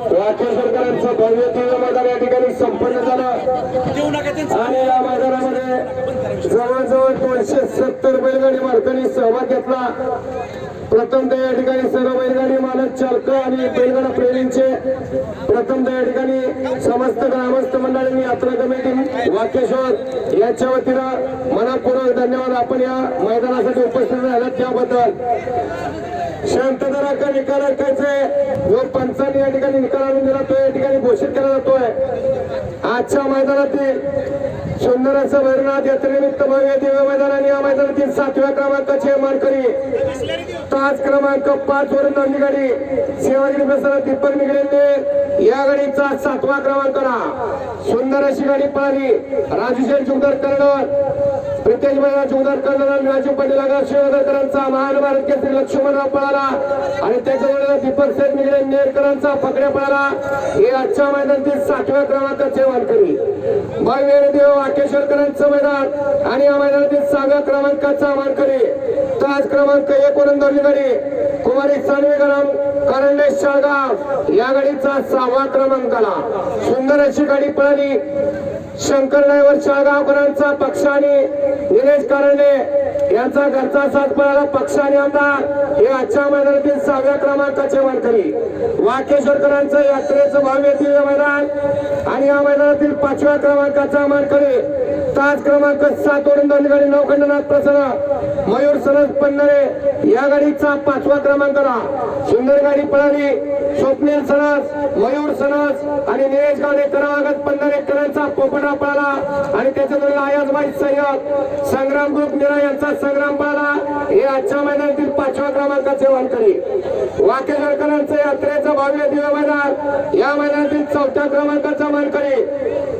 वाकेश्वरकरांचं भव्य दिव्य मैदान या ठिकाणी संपन्न झालं. आणि या मैदानामध्ये जवळजवळ दोनशे सत्तर बैलगाडी मालकांनी सहभाग घेतला. प्रथमतः या ठिकाणी सर्व बैलगाडी मालक चालक आणि बैलगाडा प्रेमींचे प्रथमतः या ठिकाणी समस्त ग्रामस्थ मंडळींनी यात्रा कमिटी वाकेश्वर यांच्या वतीनं मनापूर्वक धन्यवाद. आपण या मैदानासाठी उपस्थित झालात त्याबद्दल. शांतता राखा निकाल ऐकायचे जो पंचांनी या ठिकाणी निकाल आणून दिला तो या ठिकाणी घोषित केला जातोय. आजच्या मैदानातील सुंदर असं भैरनाथ यात्रेनिमित्त भव्य दिव्य मैदानाने या मैदानातील सातव्या क्रमांकाचे मानकरी. ताज क्रमांक पाच वरून नोंदणी गाडी शिवाजी प्रसाद दीपक निगडेंनी या गाडीचा सातवा क्रमांक सुंदर अशी गाडी पळाली राजूशेठ जुगदार कर्णर प्रितेश भैया जुगदर कर्णधार राजू पाटील आगार महान भारत केसरी लक्ष्मणराव पळाला. आणि त्याच्यावर दीपक सेठ निगडे नेरकरांचा पकड्या पळाला. हे आजच्या मैदानातील सातव्या क्रमांकाचे वारकरी भव्य देव वाकेश्वरकरांचं मैदान. आणि या मैदानातील सहाव्या क्रमांकाचा मानकरी ताज क्रमांक एक वरून गाडी कुमारी सानवे गरम करंडे शाळगाव. या गाडीचा सहावा क्रमांकाला. सुंदर अशी गाडी पळाली. शंकर ड्रायव्हर शाळगावकरांचा पक्षाने निलेश कारंडे यांचा घरचा साथ पळाला पक्षाने आमदार. हे आजच्या मैदानातील सहाव्या क्रमांकाचे मानकरी वाकेश्वरकरांचं यात्रेचं भव्य दिव्य मैदान. आणि या मैदानातील पाचव्या क्रमांकाचा मानकरी ताज क्रमांक सात वरून दोन गाडी नौखंडनाथ प्रसन्न. मयूर सरस पन्नरे. या गाडीचा पाचवा क्रमांकाला सुंदर गाडी पळाली. स्वप्नील सणस मयूर सणस आणि निलेश गावडे करावागत पन्नारेकरांचा पोपटा पळाला. आणि त्याच्या आयाजबाई सय्यद संग्राम ग्रुप निरा यांचा संग्राम पाला. हे आजच्या मैदानातील पाचव्या क्रमांकाचे वारकरी वाकेकरांचे यात्रेचं भव्य दिव्य मैदान. या मैदानातील चौथ्या क्रमांकाचा वारकरी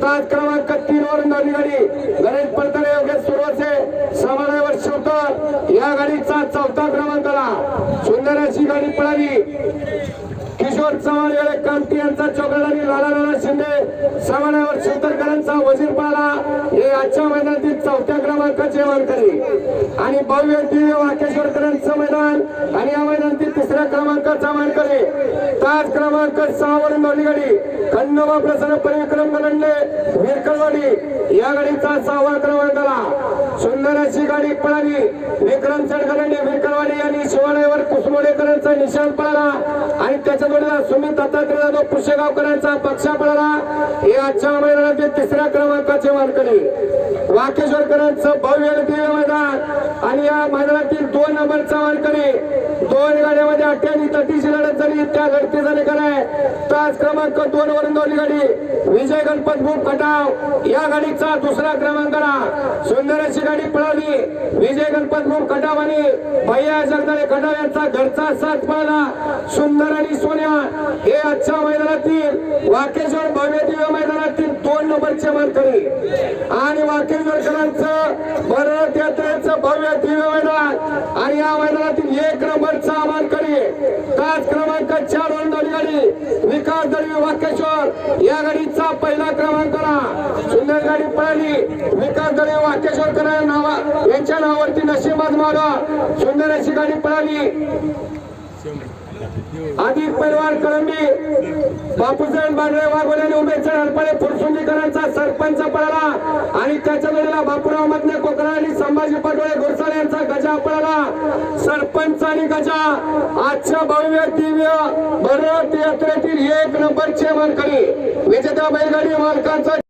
सात क्रमांक तीन वर नवी गाडी. गणेश पडतळे योगेश सुरवसे समाधावर शिवतर या गाडीचा चौथा क्रमांकाला सुंदर अशी गाडी पळाली. किशोर चव्हाण वेळे कांती यांचा चोकड आणि लाला शिंदे. समानावर शिवतरकरांचा वजीरपाला हे आजच्या मैदानातील चौथ्या क्रमांकाचे वारकरी आणि भव्य दिव्य वाकेश्वरकरांचं मैदान. आणि या मैदानातील क्रमांक क्रमांकाचा मानकरी क्रमांक सहा वरून दोन्ही गाडी. खंडोबा प्रसन्न परिक्रम गलंडे विरकलवाडी या गाडीचा सहावा क्रमांकाला सुंदर अशी गाडी पळाली. विक्रम चडगलंडे विरकलवाडी यांनी शिवालयावर कुसमोडेकरांचा निशाण पळाला. आणि त्याच्या जोडीला सुमित दत्तात्रय जाधव पुशेगावकरांचा पक्ष पळाला. हे आजच्या मैदानातील तिसऱ्या क्रमांकाचे मानकरी. वाकेश्वरकरांचं भव्य दिव्य मैदान. आणि या मैदानातील दोन नंबरचा मानकरी. दोन गाड्यामध्ये आणि तटीची लढत झाली त्या लढतीचा निकाल आहे तास क्रमांक दोन वरून दोन्ही गाडी विजय गणपत भूप खटाव या गाडीचा दुसरा क्रमांक सुंदर अशी गाडी पळाली विजय गणपत भूप खटाव आणि भैया जगदाळे खटाव यांचा घरचा साथ पळाला. सुंदर आणि सोन्या हे आजच्या मैदानातील वाकेश्वर भव्य दिव्य मैदानातील दोन नंबरचे मानकरी. आणि वाकेश्वरकरांचं भरत यात्रेचं भव्य दिव्य मैदान. आणि या मैदानातील एक नंबरचा मानकरी ताज क्रमांक चार वर गाडी. विकास दळवी वाकेश्वर. या गाडीचा पहिला क्रमांकाला सुंदर गाडी पळाली. विकास दळवी वाकेश्वर नावा यांच्या नावावरती नशीबाज मारा सुंदर अशी गाडी पळाली. अधिक परिवार कळंबी बापूसाहेब बांडरे वाघोल्याने उमेदच्या अडपळे फुरसुंगीकरांचा सरपंच पळाला आणि त्याच्या वेळेला बापूराव मधने कोकणा आणि संभाजी पटोळे घोरसाळे यांचा गजा पळाला. सरपंच आणि गजा आजच्या भव्य दिव्य भरत यात्रेतील एक नंबर चे मानकरी विजेता बैलगाडी मालकांचा